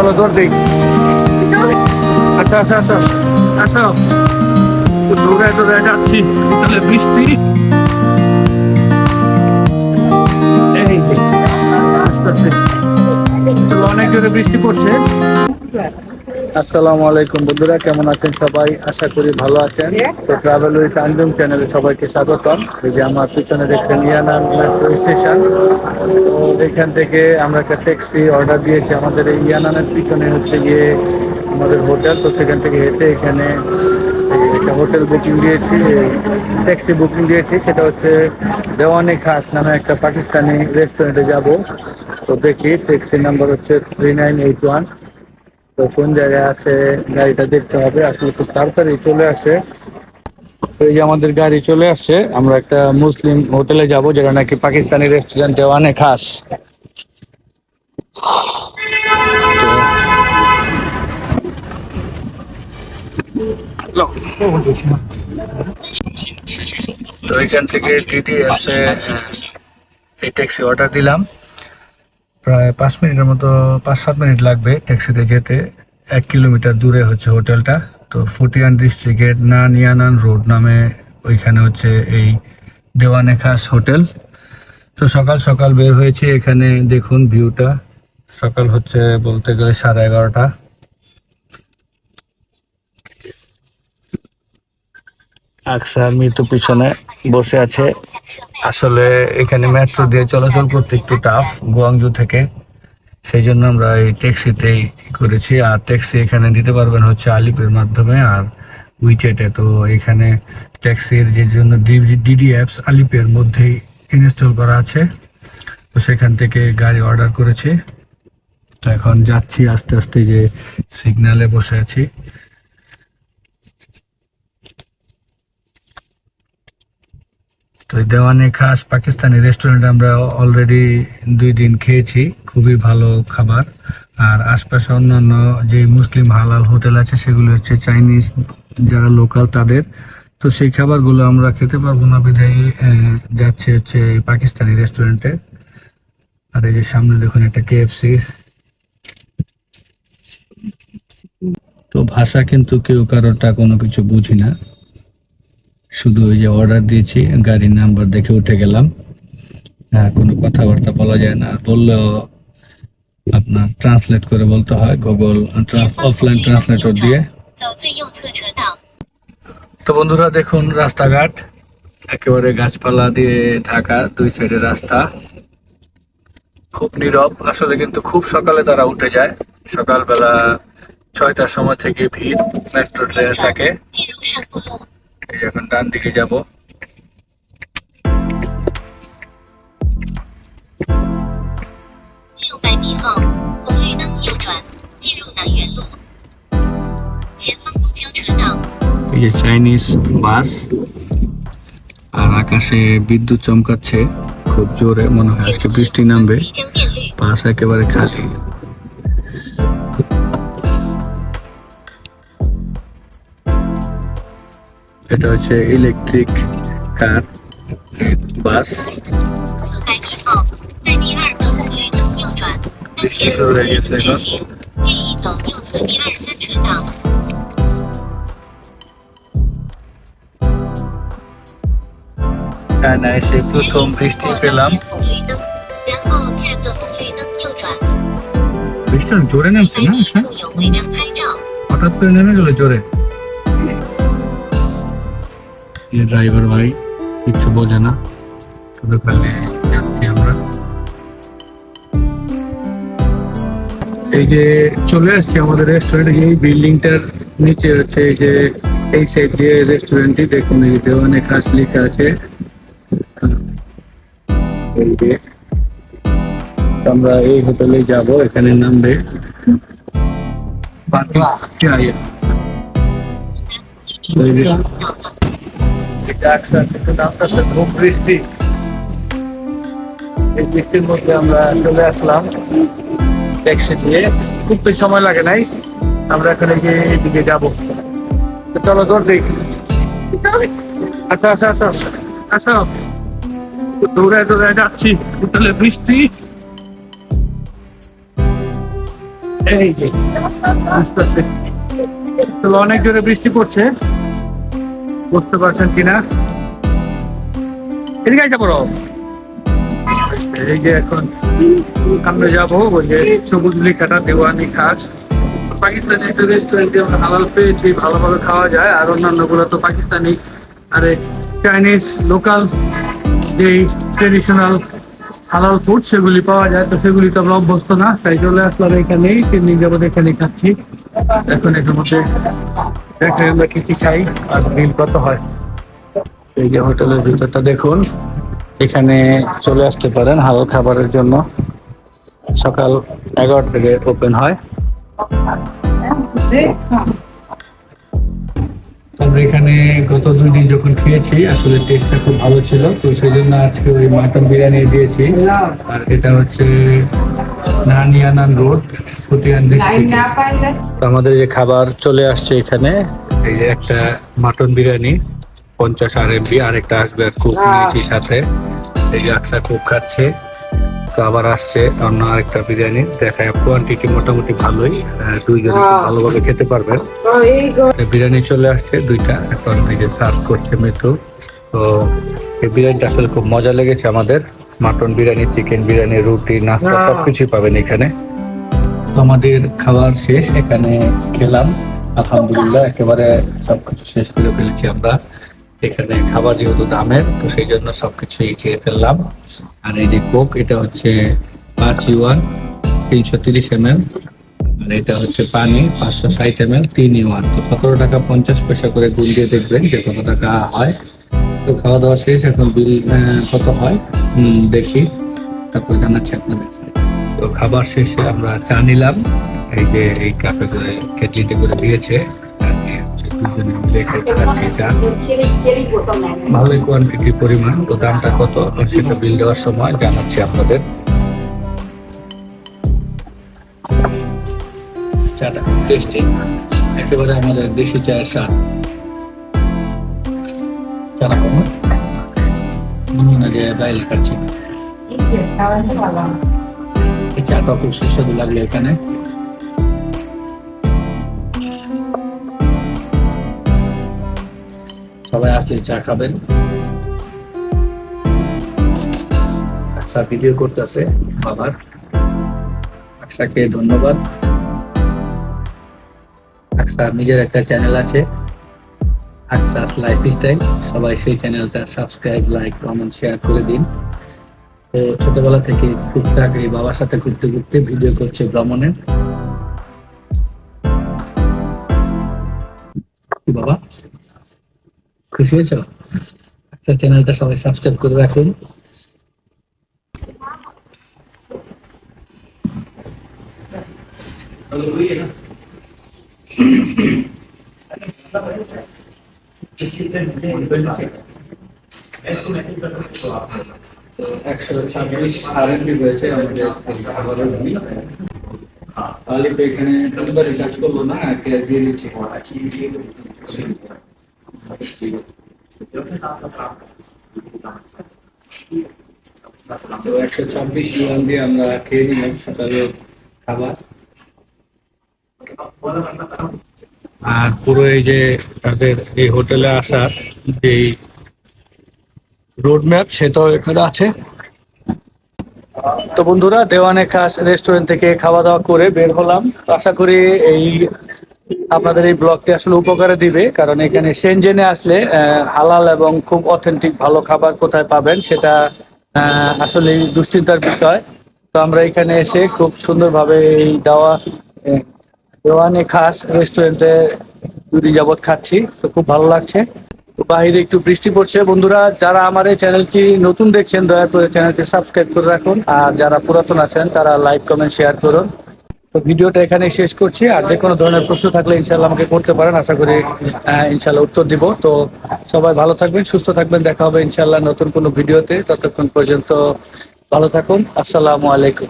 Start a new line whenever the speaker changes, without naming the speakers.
চলো দৌড় দিই আচ্ছা আচ্ছা আচ্ছা আসো দৌড়ে দৌড়ে যাচ্ছি। তাহলে বৃষ্টি। আস্তে আস্তে। অনেক জোরে বৃষ্টি পড়ছে। আসসালামু আলাইকুম বন্ধুরা, কেমন আছেন সবাই? আশা করি ভালো আছেন। তো ট্রাভেল উইথ আঞ্জুম চ্যানেলে সবাইকে স্বাগতম। এই যে আমার পিছনে দেখছেন ইয়ানান মেট্রো স্টেশন। তো এখান থেকে আমরা একটা ট্যাক্সি অর্ডার দিয়েছি। আমাদের এই ইয়ানানের পিছনে হচ্ছে গিয়ে আমাদের হোটেল তো সেখান থেকে হেঁটে এখানে একটা হোটেল বুকিং দিয়েছি। ট্যাক্সি বুকিং দিয়েছি। সেটা হচ্ছে দেওয়ানি খাস নামে একটা পাকিস্তানি রেস্টুরেন্টে যাব। তো দেখি ট্যাক্সি নাম্বার হচ্ছে থ্রি নাইন এইট ওয়ান তো কোন জায়গায় আছে, গাড়িটা দেখতে হবে। আসলে খুব তাড়াতাড়ি চলে আসে। এই যে আমাদের গাড়ি চলে আসছে, আমরা একটা মুসলিম হোটেলে যাব, যেটা নাকি পাকিস্তানি রেস্টুরেন্ট দেওয়ানে খাস। তো এখান থেকে ডিডি অ্যাপসে এই ট্যাক্সি অর্ডার দিলাম। প্রায় পাঁচ মিনিটের মতো, পাঁচ সাত মিনিট লাগবে ট্যাক্সিতে যেতে। এক কিলোমিটার দূরে হচ্ছে হোটেলটা। তো ফুটিয়ান ডিস্ট্রিক্টের নান ইয়ানান রোড নামে ওইখানে হচ্ছে এই দেওয়ানে খাস হোটেল। তো সকাল সকাল বের হয়েছে এখানে, দেখুন ভিউটা। সকাল হচ্ছে বলতে গেলে সাড়ে এগারোটা। আকসার মৃত্যু পিছনে বসে আছে। আসলে এখানে মেট্রো দিয়ে চলাচল করতে একটু টাফ গোয়াংজু থেকে। সেই জন্য আমরা এই ট্যাক্সিতেই করেছি। আর ট্যাক্সি এখানে দিতে পারবেন হচ্ছে আলিপের মাধ্যমে। আর উইচেটে তো এখানে ট্যাক্সির যে জন্য ডিডি অ্যাপস আলিপের মধ্যেই ইনস্টল করা আছে। তো সেখান থেকে গাড়ি অর্ডার করেছি। তো এখন যাচ্ছি আস্তে আস্তে যে সিগন্যালে বসে আছি। তো দেওয়ানে খাস পাকিস্তানি রেস্টুরেন্ট আমরা অলরেডি দুই দিন খেয়েছি, খুবই ভালো খাবার। আর আশপাশে অন্যান্য যে মুসলিম হালাল হোটেল আছে, সেগুলো হচ্ছে চাইনিজ যারা লোকাল তাদের। তো সেই খাবারগুলো আমরা খেতে পারব না বিধায় যাচ্ছে হচ্ছে পাকিস্তানি রেস্টুরেন্টে আর এই যে সামনে দেখুন একটা কেএফসি তো ভাষা কিন্তু কেউ কারোরটা কোনো কিছু বুঝি না। শুধু ওই যে অর্ডার দিয়েছি, গাড়ির নাম্বার দেখে উঠে গেলাম। কোনো কথাবার্তা বলা যায় না। বললেও আপনার ট্রান্সলেট করে বলতে হয় গুগল অফলাইন ট্রান্সলেটর দিয়ে। তো বন্ধুরা, দেখুন রাস্তাঘাট। একেবারে গাছপালা দিয়ে ঢাকা, দুই সাইডে রাস্তা। খুব নীরব। আসলে কিন্তু খুব সকালে তারা উঠে যায়। সকালবেলা ছয়টার সময় থেকে ভিড় মেট্রো ট্রেনে থাকে। এই এখন ডান দিকে যাব। এই যে চাইনিজ বাস, আর আকাশে বিদ্যুৎ চমকাচ্ছে, খুব জোরে, মনে হয় আজকে বৃষ্টি নামবে। বাস একেবারে খালি। এটা হচ্ছে ইলেকট্রিক কার বাস কানায় এসে প্রথম বৃষ্টি পেলাম। বৃষ্টি জোরে নামছে না আচ্ছা? হঠাৎ করে নেমে গেল জোরে। ড্রাইভার ভাই কিচ্ছু বোঝে না। শুধু খালি যাচ্ছি আমরা। এই যে চলে আসছে আমাদের রেস্টুরেন্ট এই বিল্ডিংটার নিচে হচ্ছে এই যে, এই সাইড দিয়ে রেস্টুরেন্টটি দেখুন, এই অনেক কাজ লেখা আছে। এই যে আমরা এই হোটেলে যাব, এখানে নামবে। বাকি চাই। কিন্তু খুব বৃষ্টি এই বৃষ্টির মধ্যে আমরা চলে আসলাম ট্যাক্সি দিয়ে। খুব বেশি সময় লাগে নাই, আমরা এখন এই যে এদিকে যাব। চলো দিই। আচ্ছা আচ্ছা আচ্ছা আচ্ছা দৌড়ে দৌড়ে যাচ্ছি তাহলে বৃষ্টি। এই যে আসতেছে তবে অনেক জোরে বৃষ্টি পড়ছে। বুঝতে পারছেন কিনা? এদিকে আইসা পড়ো। এই যে এখন আমরা যাব, ওই যে সবুজ লিখাটা দেওয়ানি খাস। পাকিস্তানি রেস্টুরেন্টে আমরা হালাল পেয়েছি, ভালোভাবে খাওয়া যায়। আর অন্যান্যগুলো তো পাকিস্তানি। আরে চাইনিজ লোকাল যেই ট্রেডিশনাল হালাল ফুড সেগুলি পাওয়া যায়। তো সেগুলি তো আমরা অভ্যস্ত না, তাই চলে আসলাম এখানেই। তিন দিন যাবত এখানে খাচ্ছি। এখন এখানে মধ্যে দেখে আমরা আর বিল কত হয়? এই যে হোটেলের ভিতরটা দেখুন, এখানে চলে আসতে পারেন হালাল খাবারের জন্য। সকাল এগারোটা থেকে ওপেন হয়। আমরা এখানে গত দুই দিন যখন খেয়েছি, আসলে টেস্টটা খুব ভালো ছিল। তো সেই জন্য আজকে ওই মাটন বিরিয়ানি দিয়েছি। আর এটা হচ্ছে নানিয়ানান রোড। আমাদের যে খাবার চলে আসছে এখানে এই যে একটা মাটন বিরিয়ানি পঞ্চাশ আর এমবি আর একটা আসবে কুক নিয়েছি সাথে। এই যে আকসা কুক খাচ্ছে তো আবার আসছে অন্য আরেকটা বিরিয়ানি। দেখা কোয়ান্টিটি মোটামুটি ভালোই আহ, দুইজনে খুব ভালোভাবে খেতে পারবেন। বিরিয়ানি চলে আসছে দুইটা। এখন এই যে সার্ভ করছে মিঠু তো এই বিরিয়ানিটা আসলে খুব মজা লেগেছে আমাদের। মাটন বিরিয়ানি চিকেন বিরিয়ানি রুটি নাস্তা সবকিছুই পাবেন এখানে। তো আমাদের খাবার শেষ এখানে খেলাম। আলহামদুলিল্লাহ একেবারে সবকিছু শেষ করে ফেলেছি আমরা। এখানে খাবার যেহেতু দামের তো সেই জন্য সবকিছুই খেয়ে ফেললাম। আর এই যে কোক এটা হচ্ছে পাঁচ ইউয়ান তিনশো তিরিশ এম এল আর এটা হচ্ছে পানি পাঁচশো ষাট এম এল তিন ইউয়ান। তো সতেরো টাকা পঞ্চাশ পয়সা করে গুল দিয়ে দেখবেন যে কত টাকা হয়। তো খাওয়া দাওয়া শেষ এখন বিল কত হয়? দেখি। তারপর জানাচ্ছি আপনাদের। তো খাবার শেষে আমরা চা নিলাম। এই যে এই কাপে করে, কেটলিতে করে দিয়েছে। দুজনে মিলে খাচ্ছি চা। ভালোই কোয়ান্টিটি পরিমাণ। তো দামটা কত? সেটা বিল দেওয়ার সময় জানাচ্ছি আপনাদের। চাটা টেস্টি একেবারে আমাদের দেশি চায়ের স্বাদ। চাটা কমা মনে হয় যে বাইরে খাচ্ছি। খুব সুস্বাদু লাগল এখানে। সবাই আসলে চা খাবেন। আচ্ছা ভিডিও করতেছে বাবার। আকসাকে ধন্যবাদ। আকসা নিজের একটা চ্যানেল আছে। আকসাস লাইফ স্টাইল সবাই সেই চ্যানেলটা সাবস্ক্রাইব লাইক কমেন্ট শেয়ার করে দিন। ছোটবেলা থেকে টুকটাক এই বাবার সাথে ঘুরতে ঘুরতে ভিডিও করছে ভ্রমণের কি বাবা? খুশি হয়েছ? আচ্ছা চ্যানেলটা সবাই সাবস্ক্রাইব করে রাখুন। একশো ছাব্বিশ রয়েছে, আমাদের এখানে না দিয়ে একশো দিয়ে আমরা খেয়ে নিলাম সকালে খাবার। আর পুরো এই যে তাদের এই হোটেলে আসার যে রোড ম্যাপ সেটাও এখানে আছে। তো বন্ধুরা, দেওয়ানে খাস রেস্টুরেন্ট থেকে খাওয়া দাওয়া করে বের হলাম। আশা করি এই আপনাদের এই ব্লগটি আসলে উপকারে দিবে, কারণ এখানে সেনজেনে আসলে হালাল এবং খুব অথেন্টিক ভালো খাবার কোথায় পাবেন সেটা আসলে দুশ্চিন্তার বিষয়। তো আমরা এখানে এসে খুব সুন্দরভাবে এই দাওয়া, দেওয়ানে খাস রেস্টুরেন্টে দুদিন যাবত খাচ্ছি। তো খুব ভালো লাগছে। তো বাইরে একটু বৃষ্টি পড়ছে। বন্ধুরা, যারা আমার এই চ্যানেলটি নতুন দেখছেন, দয়া করে চ্যানেলটি সাবস্ক্রাইব করে রাখুন। আর যারা পুরাতন আছেন, তারা লাইক, কমেন্ট, শেয়ার করুন। তো ভিডিওটা এখানে শেষ করছি। আর যে কোনো ধরনের প্রশ্ন থাকলে ইনশাল্লাহ আমাকে করতে পারেন। আশা করি ইনশাল্লাহ উত্তর দিব। তো সবাই ভালো থাকবেন, সুস্থ থাকবেন। দেখা হবে ইনশাল্লাহ নতুন কোনো ভিডিওতে। ততক্ষণ পর্যন্ত ভালো থাকুন। আসসালামু আলাইকুম।